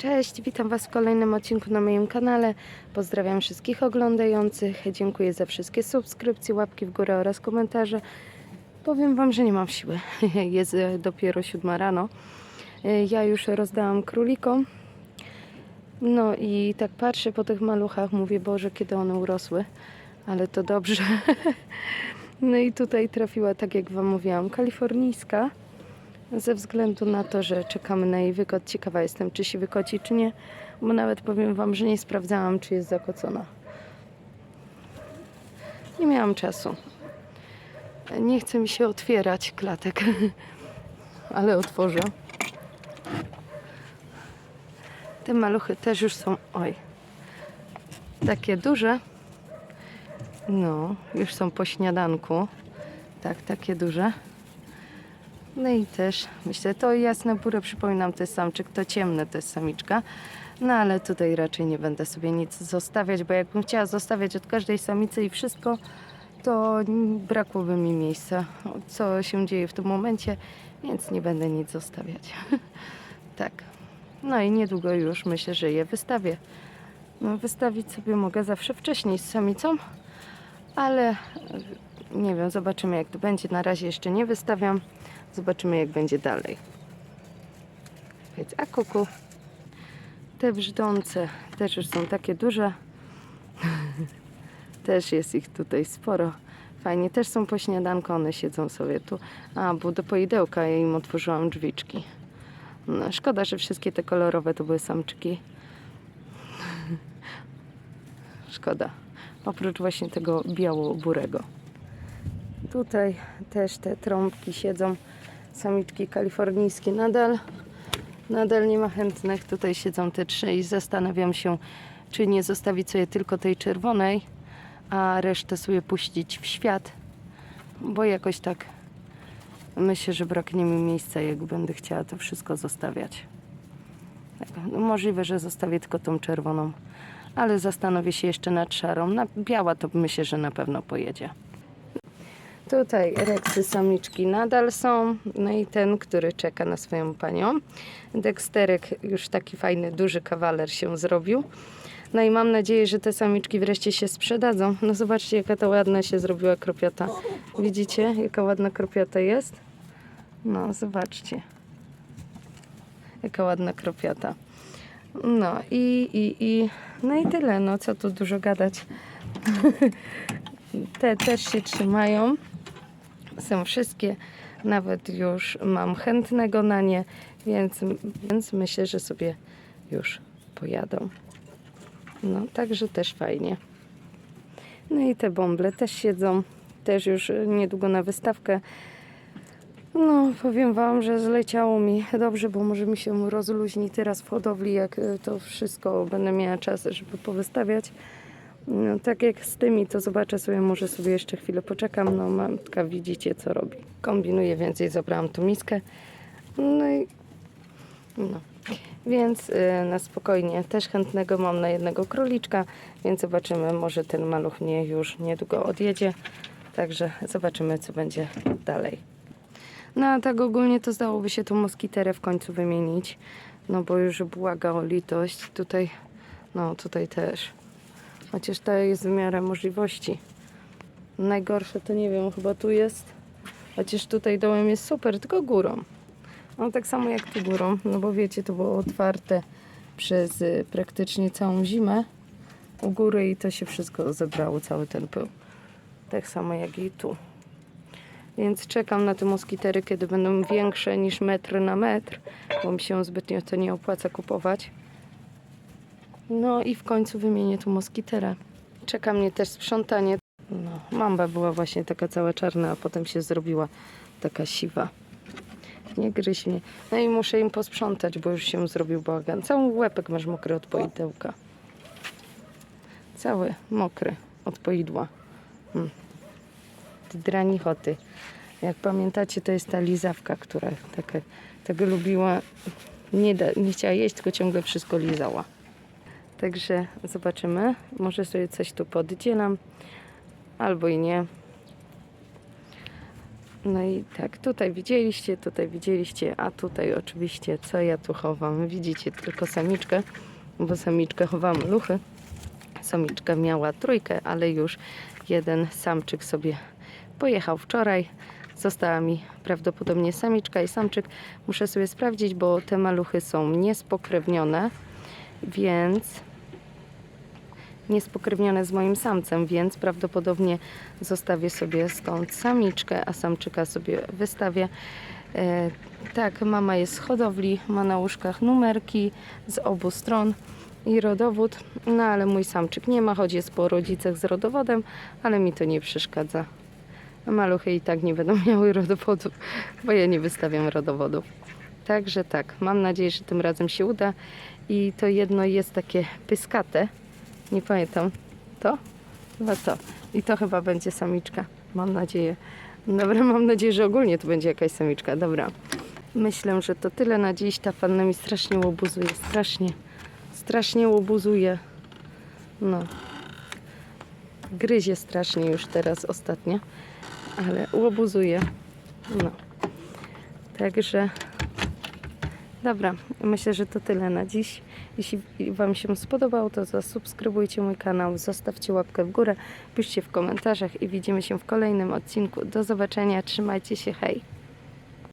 Cześć, witam Was w kolejnym odcinku na moim kanale. Pozdrawiam wszystkich oglądających. Dziękuję za wszystkie subskrypcje, łapki w górę oraz komentarze. Powiem Wam, że nie mam siły. Jest e, dopiero siódma rano. E, Ja już rozdałam królikom. No i tak patrzę po tych maluchach, mówię, Boże, kiedy one urosły. Ale to dobrze. No i tutaj trafiła, tak jak Wam mówiłam, kalifornijska. Ze względu na to, że czekamy na jej wykot. Ciekawa jestem, czy się wykoci, czy nie. Bo nawet powiem Wam, że nie sprawdzałam, czy jest zakocona. Nie miałam czasu. Nie chce mi się otwierać klatek, ale otworzę. Te maluchy też już są, oj, takie duże. No, już są po śniadanku. Tak, takie duże. No i też, myślę, to jasne burę, przypominam, to jest samczyk, to ciemne to jest samiczka. No ale tutaj raczej nie będę sobie nic zostawiać, bo jakbym chciała zostawiać od każdej samicy i wszystko, to brakłoby mi miejsca, co się dzieje w tym momencie, więc nie będę nic zostawiać. tak. No i niedługo już myślę, że je wystawię. No, wystawić sobie mogę zawsze wcześniej z samicą, ale nie wiem, zobaczymy jak to będzie. Na razie jeszcze nie wystawiam. Zobaczymy jak będzie dalej. Więc a kuku. Te brzdące też już są takie duże. też jest ich tutaj sporo. Fajnie, też są po śniadanku, one siedzą sobie tu. A, bo do poidełka ja im otworzyłam drzwiczki. No, szkoda, że wszystkie te kolorowe to były samczyki. szkoda. Oprócz właśnie tego biało-burego. Tutaj też te trąbki siedzą. Samiczki kalifornijskie nadal. Nadal nie ma chętnych. Tutaj siedzą te trzy i zastanawiam się, czy nie zostawić sobie tylko tej czerwonej, a resztę sobie puścić w świat. Bo jakoś tak myślę, że braknie mi miejsca, jak będę chciała to wszystko zostawiać. Tak, no możliwe, że zostawię tylko tą czerwoną, ale zastanowię się jeszcze nad szarą. Na biała to myślę, że na pewno pojedzie. Tutaj reksy samiczki nadal są. No i ten, który czeka na swoją panią. Deksterek już taki fajny, duży kawaler się zrobił. No i mam nadzieję, że te samiczki wreszcie się sprzedadzą. No zobaczcie, jaka to ładna się zrobiła kropiota. Widzicie, jaka ładna kropiota jest? No, zobaczcie. Jaka ładna kropiota. No i, i, i, no i tyle, no co tu dużo gadać. Te też się trzymają. Są wszystkie, nawet już mam chętnego na nie, więc, więc myślę, że sobie już pojadą. No, także też fajnie. No i te bąble też siedzą, też już niedługo na wystawkę. No, powiem Wam, że zleciało mi dobrze, bo może mi się rozluźni teraz w hodowli, jak to wszystko będę miała czas, żeby powystawiać. No, tak jak z tymi, to zobaczę sobie, może sobie jeszcze chwilę poczekam. No, matka widzicie, co robi. Kombinuję więcej, zabrałam tu miskę. No i no. Więc y, na spokojnie też chętnego mam na jednego króliczka, więc zobaczymy, może ten maluch mnie już niedługo odjedzie. Także zobaczymy, co będzie dalej. No a tak ogólnie to zdałoby się tą moskiterę w końcu wymienić. No bo już błaga o litość. Tutaj, no tutaj też. Chociaż to jest w miarę możliwości. Najgorsze to nie wiem, chyba tu jest. Chociaż tutaj dołem jest super, tylko górą. No tak samo jak tu górą, no bo wiecie, to było otwarte przez y, praktycznie całą zimę u góry i to się wszystko zebrało, cały ten pył. Tak samo jak i tu. Więc czekam na te moskitery, kiedy będą większe niż metr na metr, bo mi się zbytnio to nie opłaca kupować. No i w końcu wymienię tu moskiterę. Czeka mnie też sprzątanie. No, mamba była właśnie taka cała czarna, a potem się zrobiła taka siwa. Nie gryź mnie. No i muszę im posprzątać, bo już się zrobił bałagan. Cały łepek masz mokry od poidełka. Cały mokry od poidła. Hmm. Ty dranichoty. Jak pamiętacie, to jest ta lizawka, która taka, tego lubiła. Nie, da, nie chciała jeść, tylko ciągle wszystko lizała. Także zobaczymy. Może sobie coś tu poddzielam, albo i nie. No i tak, tutaj widzieliście, tutaj widzieliście, a tutaj oczywiście co ja tu chowam. Widzicie tylko samiczkę, bo samiczkę chowam luchy. Samiczka miała trójkę, ale już jeden samczyk sobie pojechał wczoraj. Została mi prawdopodobnie samiczka i samczyk. Muszę sobie sprawdzić, bo te maluchy są niespokrewnione, więc niespokrewnione z moim samcem, więc prawdopodobnie zostawię sobie stąd samiczkę, a samczyka sobie wystawię. E, tak, mama jest z hodowli, ma na łóżkach numerki z obu stron i rodowód, no ale mój samczyk nie ma, choć jest po rodzicach z rodowodem, ale mi to nie przeszkadza. Maluchy i tak nie będą miały rodowodów, bo ja nie wystawiam rodowodów. Także tak, mam nadzieję, że tym razem się uda. I to jedno jest takie pyskate. Nie pamiętam. To? Chyba to. I to chyba będzie samiczka. Mam nadzieję. Dobra, mam nadzieję, że ogólnie to będzie jakaś samiczka. Dobra. Myślę, że to tyle na dziś. Ta panna mi strasznie łobuzuje. Strasznie. Strasznie łobuzuje. No. Gryzie strasznie już teraz ostatnio. Ale łobuzuje. No. Także Dobra, myślę, że to tyle na dziś. Jeśli Wam się spodobało, to zasubskrybujcie mój kanał, zostawcie łapkę w górę, piszcie w komentarzach i widzimy się w kolejnym odcinku. Do zobaczenia, trzymajcie się, hej!